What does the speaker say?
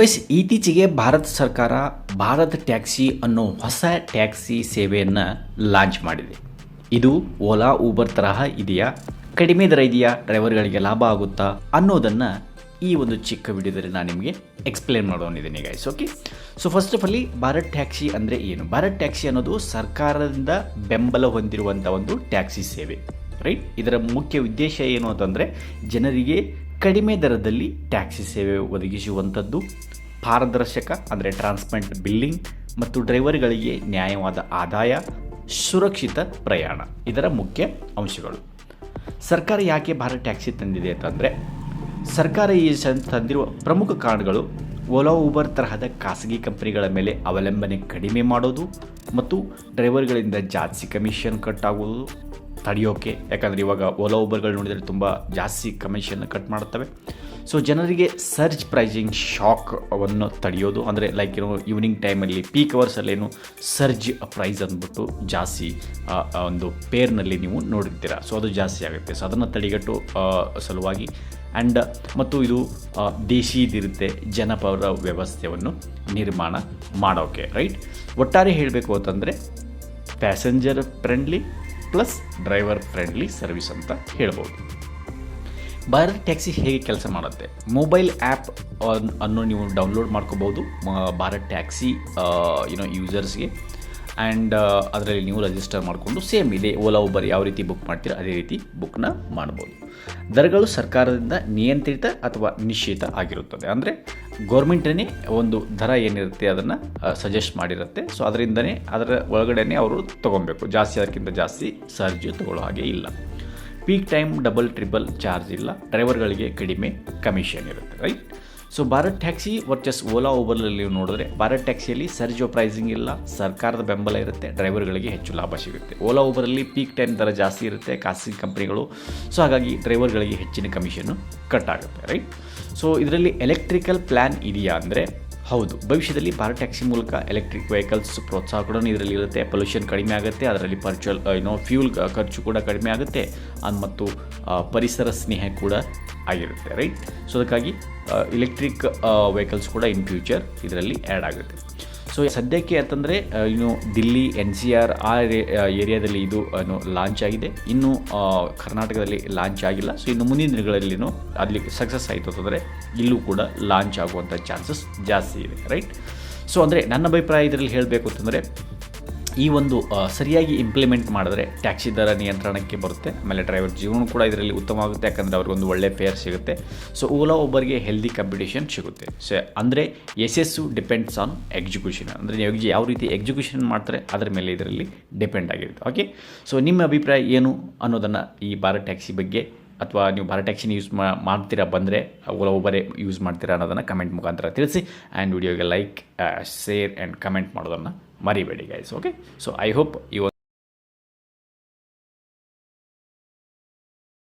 Guys ಇತ್ತೀಚೆಗೆ ಭಾರತ ಸರ್ಕಾರ Bharat taxi ಅನ್ನೋ ಹೊಸ ಟ್ಯಾಕ್ಸಿ ಸೇವೆಯನ್ನು ಲಾಂಚ್ ಮಾಡಿದೆ. ಇದು ಓಲಾ, ಊಬರ್ ತರಹ ಇದೆಯಾ? ಕಡಿಮೆ ದರ ಇದೆಯಾ ಡ್ರೈವರ್ಗಳಿಗೆ ಲಾಭ ಆಗುತ್ತಾ? ಅನ್ನೋದನ್ನು ಈ ಒಂದು ಚಿಕ್ಕ ವಿಡಿಯೋದಲ್ಲಿ ನಾನು ನಿಮಗೆ explain ಮಾಡೋನಿದ್ದೀನಿ guys okay so first of all Bharat taxi ಅಂದರೆ ಏನು? ಭಾರತ್ ಟ್ಯಾಕ್ಸಿ ಅನ್ನೋದು ಸರ್ಕಾರದಿಂದ ಬೆಂಬಲ ಹೊಂದಿರುವಂಥ ಒಂದು ಟ್ಯಾಕ್ಸಿ ಸೇವೆ ರೈಟ್ ಇದರ ಮುಖ್ಯ ಉದ್ದೇಶ ಏನು ಅಂತಂದರೆ, ಜನರಿಗೆ ಕಡಿಮೆ ದರದಲ್ಲಿ ಟ್ಯಾಕ್ಸಿ ಸೇವೆ ಒದಗಿಸುವಂಥದ್ದು ಪಾರದರ್ಶಕ, ಅಂದರೆ ಟ್ರಾನ್ಸ್ಪರೆಂಟ್ ಬಿಲ್ಲಿಂಗ್ ಮತ್ತು ಡ್ರೈವರ್ಗಳಿಗೆ ನ್ಯಾಯವಾದ ಆದಾಯ, ಸುರಕ್ಷಿತ ಪ್ರಯಾಣ. ಇದರ ಮುಖ್ಯ ಅಂಶಗಳು. ಸರ್ಕಾರ ಯಾಕೆ ಭಾರತ್ ಟ್ಯಾಕ್ಸಿ ತಂದಿದೆ ಅಂತಂದರೆ ಸರ್ಕಾರ ಈ ತಂದಿರುವ ಪ್ರಮುಖ ಕಾರಣಗಳು ಓಲಾ ಊಬರ್ ತರಹದ ಖಾಸಗಿ ಕಂಪನಿಗಳ ಮೇಲೆ ಅವಲಂಬನೆ ಕಡಿಮೆ ಮಾಡೋದು ಮತ್ತು ಡ್ರೈವರ್ಗಳಿಂದ ಜಾಸ್ತಿ ಕಮಿಷನ್ ಕಟ್ ಆಗೋದು ತಡೆಯೋಕೆ, ಯಾಕಂದರೆ ಇವಾಗ ಓಲಾ ಉಬರ್ಗಳು ನೋಡಿದರೆ ತುಂಬ ಜಾಸ್ತಿ ಕಮಿಷನ್ ಕಟ್ ಮಾಡುತ್ತವೆ. ಸೊ ಜನರಿಗೆ ಸರ್ಜ್ ಪ್ರೈಸಿಂಗ್ ಶಾಕ್ ಅನ್ನು ತಡೆಯೋದು, ಅಂದರೆ ಲೈಕ್ ಏನು ಈವ್ನಿಂಗ್ ಟೈಮಲ್ಲಿ ಪೀಕ್ ಅವರ್ಸಲ್ಲೇನು ಸರ್ಜ್ ಪ್ರೈಸ್ ಅಂದ್ಬಿಟ್ಟು ಜಾಸ್ತಿ ಒಂದು ಪೇರ್ನಲ್ಲಿ ನೀವು ನೋಡಿರ್ತೀರ. ಸೊ ಅದು ಜಾಸ್ತಿ ಆಗುತ್ತೆ. ಸೊ ಅದನ್ನು ತಡೆಗಟ್ಟು ಸಲುವಾಗಿ ಆ್ಯಂಡ್ ಮತ್ತು ಇದು ದೇಶೀದಿರುತ್ತೆ ಜನಪರ ವ್ಯವಸ್ಥೆಯನ್ನು ನಿರ್ಮಾಣ ಮಾಡೋಕೆ ರೈಟ್ ಒಟ್ಟಾರೆ ಹೇಳಬೇಕು ಅಂತಂದರೆ passenger friendly plus driver friendly service ಅಂತ ಹೇಳ್ಬೋದು. ಭಾರತ್ ಟ್ಯಾಕ್ಸಿ ಹೇಗೆ ಕೆಲಸ ಮಾಡುತ್ತೆ? ಮೊಬೈಲ್ ಆ್ಯಪ್ ಅನ್ನು ನೀವು ಡೌನ್ಲೋಡ್ ಮಾಡ್ಕೋಬೋದು ಭಾರತ್ ಟ್ಯಾಕ್ಸಿ ಯುನೋ ಯೂಸರ್ಸ್ಗೆ. ಆ್ಯಂಡ್ ಅದರಲ್ಲಿ ನೀವು ರಿಜಿಸ್ಟರ್ ಮಾಡಿಕೊಂಡು ಸೇಮ್ ಇದೆ ಓಲಾ, ಉಬರ್ ಯಾವ ರೀತಿ ಬುಕ್ ಮಾಡ್ತೀರಾ ಅದೇ ರೀತಿ ಬುಕ್ನ ಮಾಡ್ಬೋದು. ದರಗಳು ಸರ್ಕಾರದಿಂದ ನಿಯಂತ್ರಿತ ಅಥವಾ ನಿಶ್ಚಿತ ಆಗಿರುತ್ತದೆ. ಅಂದರೆ ಗೌರ್ಮೆಂಟನೇ ಒಂದು ದರ ಏನಿರುತ್ತೆ ಅದನ್ನು ಸಜೆಸ್ಟ್ ಮಾಡಿರುತ್ತೆ. ಸೊ ಅದರಿಂದನೇ ಅದರ ಒಳಗಡೆನೇ ಅವರು ತೊಗೊಬೇಕು ಜಾಸ್ತಿ ಅದಕ್ಕಿಂತ ಜಾಸ್ತಿ ಸರ್ಜ್ ತೊಗೊಳ್ಳೋ ಹಾಗೆ ಇಲ್ಲ. Peak time double triple charge ಇಲ್ಲ. ಡ್ರೈವರ್ಗಳಿಗೆ ಕಡಿಮೆ ಕಮಿಷನ್ ಇರುತ್ತೆ right so Bharat taxi versus Ola ಓಬರ್ನಲ್ಲಿ ನೋಡಿದ್ರೆ ಭಾರತ್ ಟ್ಯಾಕ್ಸಿಯಲ್ಲಿ ಸರ್ಜೋ ಪ್ರೈಸಿಂಗ್ ಇಲ್ಲ, ಸರ್ಕಾರದ ಬೆಂಬಲ ಇರುತ್ತೆ ಡ್ರೈವರ್ಗಳಿಗೆ ಹೆಚ್ಚು ಲಾಭ ಸಿಗುತ್ತೆ. ಓಲಾ ಓಬರಲ್ಲಿ ಪೀಕ್ ಟೈಮ್ ದರ ಜಾಸ್ತಿ ಇರುತ್ತೆ, ಖಾಸಗಿ ಕಂಪ್ನಿಗಳು. ಸೊ ಹಾಗಾಗಿ ಡ್ರೈವರ್ಗಳಿಗೆ ಹೆಚ್ಚಿನ ಕಮಿಷನ್ನು ಕಟ್ ಆಗುತ್ತೆ ರೈಟ್ ಸೊ ಇದರಲ್ಲಿ ಎಲೆಕ್ಟ್ರಿಕಲ್ ಪ್ಲ್ಯಾನ್ ಇದೆಯಾ ಅಂದರೆ ಹೌದು, ಭವಿಷ್ಯದಲ್ಲಿ ಭಾರತ್ ಟ್ಯಾಕ್ಸಿ ಮೂಲಕ ಎಲೆಕ್ಟ್ರಿಕ್ ವೆಹಿಕಲ್ಸ್ ಪ್ರೋತ್ಸಾಹ ಕೂಡ ಇದರಲ್ಲಿ ಇರುತ್ತೆ. ಪೊಲ್ಯೂಷನ್ ಕಡಿಮೆ ಆಗುತ್ತೆ, ಅದರಲ್ಲಿ ಪರ್ಚುವಲ್ ಏನೋ ಫ್ಯೂಲ್ ಖರ್ಚು ಕೂಡ ಕಡಿಮೆ ಆಗುತ್ತೆ ಮತ್ತು ಪರಿಸರ ಸ್ನೇಹ ಕೂಡ ಆಗಿರುತ್ತೆ ರೈಟ್ ಸೊ ಅದಕ್ಕಾಗಿ ಇಲೆಕ್ಟ್ರಿಕ್ ವೆಹಿಕಲ್ಸ್ ಕೂಡ ಇನ್ ಫ್ಯೂಚರ್ ಇದರಲ್ಲಿ ಆ್ಯಡ್ ಆಗುತ್ತೆ. ಸೊ ಸದ್ಯಕ್ಕೆ ಅಂತಂದರೆ ಇನ್ನು ದಿಲ್ಲಿ ಎನ್ ಸಿ ಆರ್ ಆ, ಏರಿಯಾದಲ್ಲಿ ಇದು ಏನು ಲಾಂಚ್ ಆಗಿದೆ. ಇನ್ನು ಕರ್ನಾಟಕದಲ್ಲಿ ಲಾಂಚ್ ಆಗಿಲ್ಲ. ಸೊ ಇನ್ನು ಮುಂದಿನ ದಿನಗಳಲ್ಲಿ ಅಲ್ಲಿ ಸಕ್ಸಸ್ ಆಯಿತು ಅಂತಂದರೆ, ಇಲ್ಲೂ ಕೂಡ ಲಾಂಚ್ ಆಗುವಂಥ ಚಾನ್ಸಸ್ ಜಾಸ್ತಿ ಇದೆ ರೈಟ್ ಸೊ ಅಂದರೆ ನನ್ನ ಅಭಿಪ್ರಾಯ ಇದರಲ್ಲಿ ಹೇಳಬೇಕು ಅಂತಂದರೆ ಈ ಒಂದು ಸರಿಯಾಗಿ ಇಂಪ್ಲಿಮೆಂಟ್ ಮಾಡಿದ್ರೆ ಟ್ಯಾಕ್ಸಿ ದರ ನಿಯಂತ್ರಣಕ್ಕೆ ಬರುತ್ತೆ. ಆಮೇಲೆ ಡ್ರೈವರ್ ಜೀವನ ಕೂಡ ಇದರಲ್ಲಿ ಉತ್ತಮವಾಗುತ್ತೆ. ಯಾಕಂದರೆ ಅವ್ರಿಗೊಂದು ಒಳ್ಳೆ ಫೇರ್ ಸಿಗುತ್ತೆ. ಸೊ ಓಲಾ, ಒಬ್ಬರಿಗೆ ಹೆಲ್ದಿ ಕಾಂಪಿಟೇಷನ್ ಸಿಗುತ್ತೆ. ಸೊ ಅಂದರೆ ಯಶಸ್ಸು ಡಿಪೆಂಡ್ಸ್ ಆನ್ ಎಕ್ಸಿಕ್ಯೂಷನ್ ಅಂದರೆ ನೀವು ಯಾವ ರೀತಿ ಎಕ್ಸಿಕ್ಯೂಷನ್ ಮಾಡ್ತಾರೆ, ಅದರ ಮೇಲೆ ಇದರಲ್ಲಿ ಡಿಪೆಂಡ್ ಆಗಿರುತ್ತೆ. ಓಕೆ ಸೊ ನಿಮ್ಮ ಅಭಿಪ್ರಾಯ ಏನು ಅನ್ನೋದನ್ನು ಈ ಭಾರತ್ ಟ್ಯಾಕ್ಸಿ ಬಗ್ಗೆ, ಅಥವಾ ನೀವು ಭಾರತ್ ಟ್ಯಾಕ್ಸಿನ ಯೂಸ್ ಮಾಡ್ತೀರಾ, ಬಂದರೆ ಓಲಾ, ಒಬ್ಬರೇ ಯೂಸ್ ಮಾಡ್ತೀರಾ ಅನ್ನೋದನ್ನು ಕಮೆಂಟ್ ಮುಖಾಂತರ ತಿಳಿಸಿ. ಆ್ಯಂಡ್ ವಿಡಿಯೋಗೆ ಲೈಕ್ ಶೇರ್ ಆ್ಯಂಡ್ ಕಮೆಂಟ್ ಮಾಡೋದನ್ನು ಮರಿಬೇಡಿ guys okay so I hope ಈ ಒಂದು